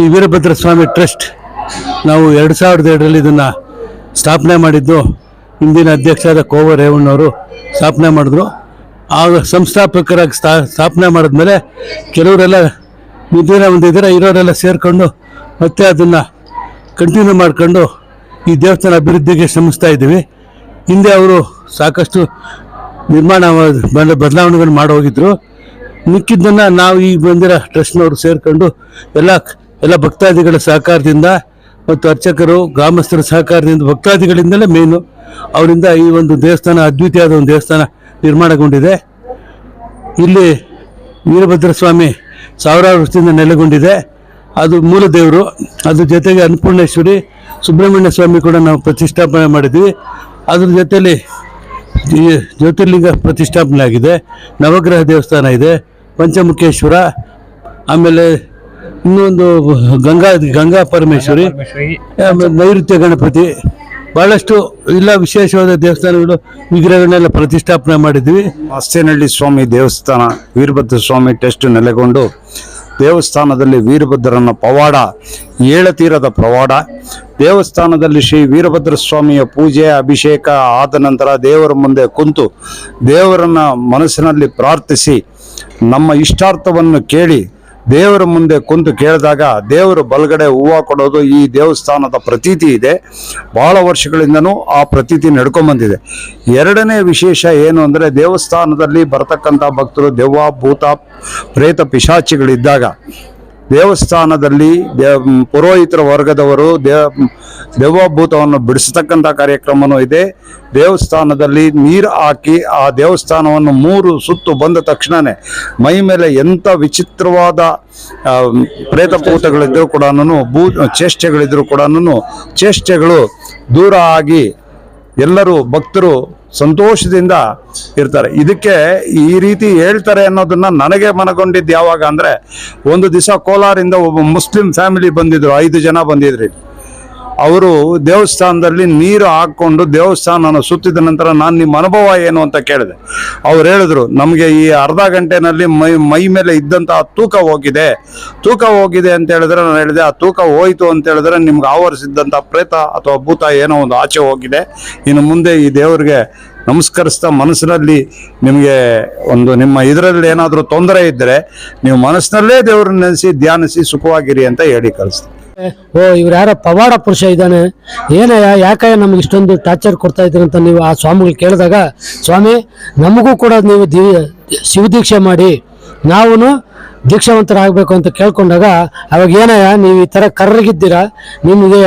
Shri Veerabhadra Swamy trust ನಾವು ಎರಡು ಸಾವಿರದ ಎರಡರಲ್ಲಿ ಇದನ್ನು ಸ್ಥಾಪನೆ ಮಾಡಿದ್ದು. ಹಿಂದಿನ ಅಧ್ಯಕ್ಷರಾದ ಕೋವ ರೇವಣ್ಣವರು ಸ್ಥಾಪನೆ ಮಾಡಿದ್ರು. ಆಗ ಸಂಸ್ಥಾಪಕರಾಗಿ ಸ್ಥಾ, ಸ್ಥಾಪನೆ ಮಾಡಿದ್ಮೇಲೆ ಕೆಲವರೆಲ್ಲ ನಿಧಿನ ಹೊಂದಿದ್ರೆ ಇರೋರೆಲ್ಲ ಸೇರಿಕೊಂಡು ಮತ್ತೆ ಅದನ್ನು ಕಂಟಿನ್ಯೂ ಮಾಡ್ಕೊಂಡು ಈ ದೇವಸ್ಥಾನ ಅಭಿವೃದ್ಧಿಗೆ ಶ್ರಮಿಸ್ತಾ ಇದ್ದೀವಿ. ಹಿಂದೆ ಅವರು ಸಾಕಷ್ಟು ನಿರ್ಮಾಣ ಬಂದ ಬದಲಾವಣೆಗಳನ್ನು ಮಾಡಿ ಹೋಗಿದ್ರು. ಮಿಕ್ಕಿದ್ದನ್ನು ನಾವು ಈಗ ಬಂದಿರೋ ಟ್ರಸ್ಟ್ನವರು ಸೇರಿಕೊಂಡು ಎಲ್ಲ ಎಲ್ಲ ಭಕ್ತಾದಿಗಳ ಸಹಕಾರದಿಂದ ಮತ್ತು ಅರ್ಚಕರು, ಗ್ರಾಮಸ್ಥರ ಸಹಕಾರದಿಂದ ಭಕ್ತಾದಿಗಳಿಂದಲೇ ಮೇನು ಅವರಿಂದ ಈ ಒಂದು ದೇವಸ್ಥಾನ, ಅದ್ವಿತೀಯವಾದ ಒಂದು ದೇವಸ್ಥಾನ ನಿರ್ಮಾಣಗೊಂಡಿದೆ. ಇಲ್ಲಿ ವೀರಭದ್ರ ಸ್ವಾಮಿ ಸಾವಿರಾರು ವರ್ಷದಿಂದ ನೆಲೆಗೊಂಡಿದೆ. ಅದು ಮೂಲ ದೇವರು ಅದ್ರ ಜೊತೆಗೆ ಅನ್ನಪೂರ್ಣೇಶ್ವರಿ, ಸುಬ್ರಹ್ಮಣ್ಯ ಸ್ವಾಮಿ ಕೂಡ ನಾವು ಪ್ರತಿಷ್ಠಾಪನೆ ಮಾಡಿದ್ವಿ. ಅದ್ರ ಜೊತೆಯಲ್ಲಿ ಜ್ಯೋತಿರ್ಲಿಂಗ ಪ್ರತಿಷ್ಠಾಪನೆ ಆಗಿದೆ ನವಗ್ರಹ ದೇವಸ್ಥಾನ ಇದೆ. ಪಂಚಮುಖೇಶ್ವರ, ಆಮೇಲೆ ಇನ್ನೊಂದು ಗಂಗಾ ಗಂಗಾ ಪರಮೇಶ್ವರಿ ಆಮೇಲೆ ನೈಋತ್ಯ ಗಣಪತಿ. ಬಹಳಷ್ಟು ಇಲ್ಲ ವಿಶೇಷವಾದ ದೇವಸ್ಥಾನಗಳು ವಿಗ್ರಹಗಳನ್ನೆಲ್ಲ ಪ್ರತಿಷ್ಠಾಪನೆ ಮಾಡಿದ್ವಿ. ಅಸ್ತೇನಹಳ್ಳಿ ಸ್ವಾಮಿ ದೇವಸ್ಥಾನ ವೀರಭದ್ರ ಸ್ವಾಮಿ ಟೆಸ್ಟ್ ನೆಲೆಗೊಂಡು ದೇವಸ್ಥಾನದಲ್ಲಿ ವೀರಭದ್ರನ ಪವಾಡ ಏಳತೀರದ ಪವಾಡ ದೇವಸ್ಥಾನದಲ್ಲಿ ಶ್ರೀ ವೀರಭದ್ರ ಸ್ವಾಮಿಯ ಪೂಜೆ ಅಭಿಷೇಕ ಆದ ನಂತರ ದೇವರ ಮುಂದೆ ಕುಂತು ದೇವರನ್ನ ಮನಸ್ಸಿನಲ್ಲಿ ಪ್ರಾರ್ಥಿಸಿ ನಮ್ಮ ಇಷ್ಟಾರ್ಥವನ್ನು ಕೇಳಿ ದೇವರ ಮುಂದೆ ಕುಂತು ಕೇಳಿದಾಗ ದೇವರು ಬಲಗಡೆ ಹೂವು ಕೊಡೋದು ಈ ದೇವಸ್ಥಾನದ ಪ್ರತೀತಿ ಇದೆ. ಬಹಳ ವರ್ಷಗಳಿಂದನೂ ಆ ಪ್ರತೀತಿ ನಡ್ಕೊಂಬಂದಿದೆ. ಎರಡನೇ ವಿಶೇಷ ಏನು ಅಂದರೆ ದೇವಸ್ಥಾನದಲ್ಲಿ ಬರತಕ್ಕಂಥ ಭಕ್ತರು ದೆವ್ವ, ಭೂತ, ಪ್ರೇತ, ಪಿಶಾಚಿಗಳಿದ್ದಾಗ ದೇವಸ್ಥಾನದಲ್ಲಿ ದೇವ ಪುರೋಹಿತರ ವರ್ಗದವರು ದೇವ ದೇವಭೂತವನ್ನು ಬಿಡಿಸತಕ್ಕಂಥ ಕಾರ್ಯಕ್ರಮನೂ ಇದೆ. ದೇವಸ್ಥಾನದಲ್ಲಿ ನೀರು ಹಾಕಿ ಆ ದೇವಸ್ಥಾನವನ್ನು ಮೂರು ಸುತ್ತು ಬಂದ ತಕ್ಷಣವೇ ಮೈ ಮೇಲೆ ಎಂಥ ವಿಚಿತ್ರವಾದ ಆ, ಪ್ರೇತಭೂತಗಳಿದ್ದರೂ ಕೂಡ ಭೂ ಚೇಷ್ಟೆಗಳಿದ್ದರೂ ಕೂಡ ಚೇಷ್ಟೆಗಳು ದೂರ ಆಗಿ ಎಲ್ಲರೂ ಭಕ್ತರು ಸಂತೋಷದಿಂದ ಇರ್ತಾರೆ. ಇದಕ್ಕೆ ಈ ರೀತಿ ಹೇಳ್ತಾರೆ ಅನ್ನೋದನ್ನ ನನಗೆ ಮನಗೊಂಡಿದ್ದು ಯಾವಾಗ ಅಂದ್ರೆ, ಒಂದು ದಿವಸ ಕೋಲಾರಿಂದ ಒಬ್ಬ ಮುಸ್ಲಿಂ ಫ್ಯಾಮಿಲಿ ಬಂದಿದ್ರು, ಐದು ಜನ ಬಂದಿದ್ರಿ ಅವರು ದೇವಸ್ಥಾನದಲ್ಲಿ ನೀರು ಹಾಕ್ಕೊಂಡು ದೇವಸ್ಥಾನ ಸುತ್ತಿದ ನಂತರ ನಾನು ನಿಮ್ಮ ಅನುಭವ ಏನು ಅಂತ ಕೇಳಿದೆ. ಅವ್ರು ಹೇಳಿದ್ರು, ನಮಗೆ ಈ ಅರ್ಧ ಗಂಟೆನಲ್ಲಿ ಮೈ ಮೈ ಮೇಲೆ ಇದ್ದಂತಹ ತೂಕ ಹೋಗಿದೆ. ತೂಕ ಹೋಗಿದೆ ಅಂತ ಹೇಳಿದ್ರೆ ನಾನು ಹೇಳಿದೆ, ಆ ತೂಕ ಹೋಯಿತು ಅಂತ ಹೇಳಿದ್ರೆ ನಿಮ್ಗೆ ಆವರಿಸಿದ್ದಂಥ ಪ್ರೇತ ಅಥವಾ ಭೂತ ಏನೋ ಒಂದು ಆಚೆ ಹೋಗಿದೆ. ಇನ್ನು ಮುಂದೆ ಈ ದೇವರಿಗೆ ನಮಸ್ಕರಿಸ್ತಾ ಮನಸ್ಸಿನಲ್ಲಿ ನಿಮಗೆ ಒಂದು ನಿಮ್ಮ ಇದರಲ್ಲಿ ಏನಾದರೂ ತೊಂದರೆ ಇದ್ದರೆ ನೀವು ಮನಸ್ಸಿನಲ್ಲೇ ದೇವರನ್ನ ನೆನೆಸಿ, ಧ್ಯಾನಿಸಿ ಸುಖವಾಗಿರಿ ಅಂತ ಹೇಳಿ ಕಳಿಸ್ತೀನಿ. ಓ, ಇವ್ರು ಯಾರೋ ಪವಾಡ ಪುರುಷ ಇದ್ದಾನೆ. ಏನಯ್ಯ ಯಾಕಯ್ಯ ನಮ್ಗೆ ಇಷ್ಟೊಂದು ಟಾರ್ಚರ್ ಕೊಡ್ತಾ ಇದ್ದೀರಿ ಅಂತ ನೀವು ಆ ಸ್ವಾಮಿಗಳು ಕೇಳಿದಾಗ, ಸ್ವಾಮಿ, ನಮಗೂ ಕೂಡ ನೀವು ದಿ ಶಿವದೀಕ್ಷೆ ಮಾಡಿ ನಾವು ದೀಕ್ಷಾವಂತರಾಗಬೇಕು ಅಂತ ಕೇಳ್ಕೊಂಡಾಗ ಅವಾಗ, ಏನಯ್ಯ, ನೀವು ಈ ಥರ ಕರ್ರಗಿದ್ದೀರಾ? ನಿಮಗೆ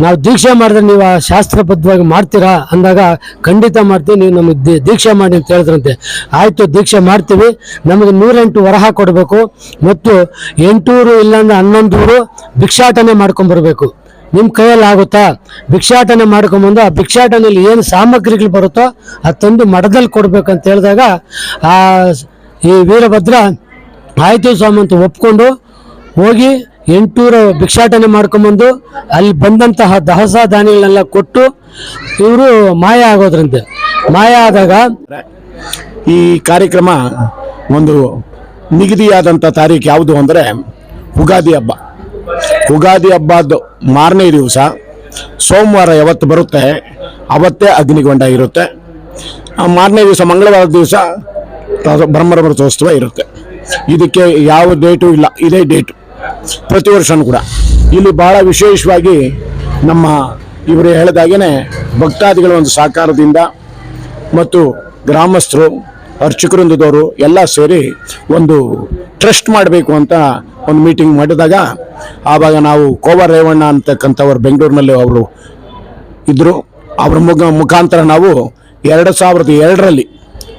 ನಾವು ದೀಕ್ಷೆ ಮಾಡಿದ್ರೆ ನೀವು ಆ ಶಾಸ್ತ್ರಬದ್ಧವಾಗಿ ಮಾಡ್ತೀರಾ? ಅಂದಾಗ, ಖಂಡಿತ ಮಾಡ್ತೀವಿ, ನೀವು ನಮಗೆ ದೀಕ್ಷೆ ಮಾಡಿ ಅಂತ ಹೇಳಿದ್ರಂತೆ. ಆಯಿತು, ದೀಕ್ಷೆ ಮಾಡ್ತೀವಿ. ನಮಗೆ ನೂರೆಂಟು ವರಹ ಕೊಡಬೇಕು. ಮತ್ತು ಎಂಟೂರು ಇಲ್ಲಾಂದ್ರೆ ಹನ್ನೊಂದೂರು ಭಿಕ್ಷಾಟನೆ ಮಾಡ್ಕೊಂಬರ್ಬೇಕು ನಿಮ್ಮ ಕೈಯಲ್ಲಿ ಆಗುತ್ತಾ? ಭಿಕ್ಷಾಟನೆ ಮಾಡ್ಕೊಂಬಂದು ಆ ಭಿಕ್ಷಾಟನೆಯಲ್ಲಿ ಏನು ಸಾಮಗ್ರಿಗಳು ಬರುತ್ತೋ ಅದು ತಂದು ಮಠದಲ್ಲಿ ಕೊಡ್ಬೇಕಂತ ಹೇಳಿದಾಗ, ಆ ಈ ವೀರಭದ್ರ ಆಯ್ತು ಸ್ವಾಮಿ ಅಂತ ಒಪ್ಕೊಂಡು ಹೋಗಿ ಎಂಟೂರು ಭಿಕ್ಷಾಟನೆ ಮಾಡ್ಕೊಂಬಂದು ಅಲ್ಲಿ ಬಂದಂತಹ ದಹಸ ಧಾನ್ಯಗಳನ್ನೆಲ್ಲ ಕೊಟ್ಟು ಇವರು ಮಾಯ ಆಗೋದ್ರಂತೆ. ಮಾಯ ಆದಾಗ ಈ ಕಾರ್ಯಕ್ರಮ ಒಂದು ನಿಗದಿಯಾದಂಥ ತಾರೀಕು ಯಾವುದು ಅಂದರೆ ಉಗಾದಿ ಹಬ್ಬ. ಉಗಾದಿ ಹಬ್ಬದ ಮಾರನೇ ದಿವಸ ಸೋಮವಾರ ಯಾವತ್ತು ಬರುತ್ತೆ? ಅವತ್ತೇ ಅಗ್ನಿಗೊಂಡ ಇರುತ್ತೆ. ಆ ಮಾರನೇ ದಿವಸ ಮಂಗಳವಾರ ದಿವಸ ಬ್ರಹ್ಮರಮೃತೋತ್ಸವ ಇರುತ್ತೆ. ಇದಕ್ಕೆ ಯಾವ ಡೇಟು ಇಲ್ಲ, ಇದೇ ಡೇಟು ಪ್ರತಿ ವರ್ಷನೂ ಕೂಡ. ಇಲ್ಲಿ ಬಹಳ ವಿಶೇಷವಾಗಿ ನಮ್ಮ ಇವರು ಹೇಳಿದಾಗೇ ಭಕ್ತಾದಿಗಳ ಒಂದು ಸಹಕಾರದಿಂದ ಮತ್ತು ಗ್ರಾಮಸ್ಥರು ಅರ್ಚಕವೃಂದದವರು ಎಲ್ಲ ಸೇರಿ ಒಂದು ಟ್ರಸ್ಟ್ ಮಾಡಬೇಕು ಅಂತ ಒಂದು ಮೀಟಿಂಗ್ ಮಾಡಿದಾಗ ಆವಾಗ ನಾವು ಕೋವ ರೇವಣ್ಣ ಅಂತಕ್ಕಂಥವ್ರು ಬೆಂಗಳೂರಿನಲ್ಲಿ ಅವರು ಇದ್ದರು ಅವ್ರ ಮುಖ ಮುಖಾಂತರ ನಾವು ಎರಡು ಸಾವಿರದ ಎರಡರಲ್ಲಿ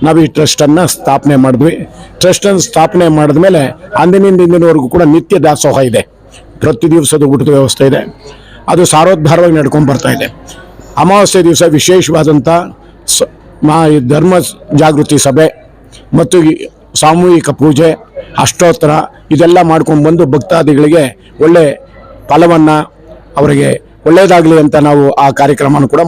ನಾವು ಈ ಟ್ರಸ್ಟನ್ನು ಸ್ಥಾಪನೆ ಮಾಡಿದ್ವಿ. ಟ್ರಸ್ಟನ್ನು ಸ್ಥಾಪನೆ ಮಾಡಿದ್ಮೇಲೆ ಅಂದಿನಿಂದ ಇಂದಿನವರೆಗೂ ಕೂಡ ನಿತ್ಯ ದಾಸೋಹ ಇದೆ. ಪ್ರತಿ ದಿವಸದ ಊಟದ ವ್ಯವಸ್ಥೆ ಇದೆ. ಅದು ಸಾರೋದ್ಧಾರವಾಗಿ ನಡ್ಕೊಂಡು ಬರ್ತಾ ಇದೆ. ಅಮಾವಾಸ್ಯೆ ದಿವಸ ವಿಶೇಷವಾದಂಥ ಸ, ಮಾ ಧರ್ಮ ಜಾಗೃತಿ ಸಭೆ ಮತ್ತು ಸಾಮೂಹಿಕ ಪೂಜೆ, ಅಷ್ಟೋತ್ತರ ಇದೆಲ್ಲ ಮಾಡ್ಕೊಂಡು ಬಂದು ಭಕ್ತಾದಿಗಳಿಗೆ ಒಳ್ಳೆ ಫಲವನ್ನು ಅವರಿಗೆ ಒಳ್ಳೆಯದಾಗಲಿ ಅಂತ ನಾವು ಆ ಕಾರ್ಯಕ್ರಮನ ಕೂಡ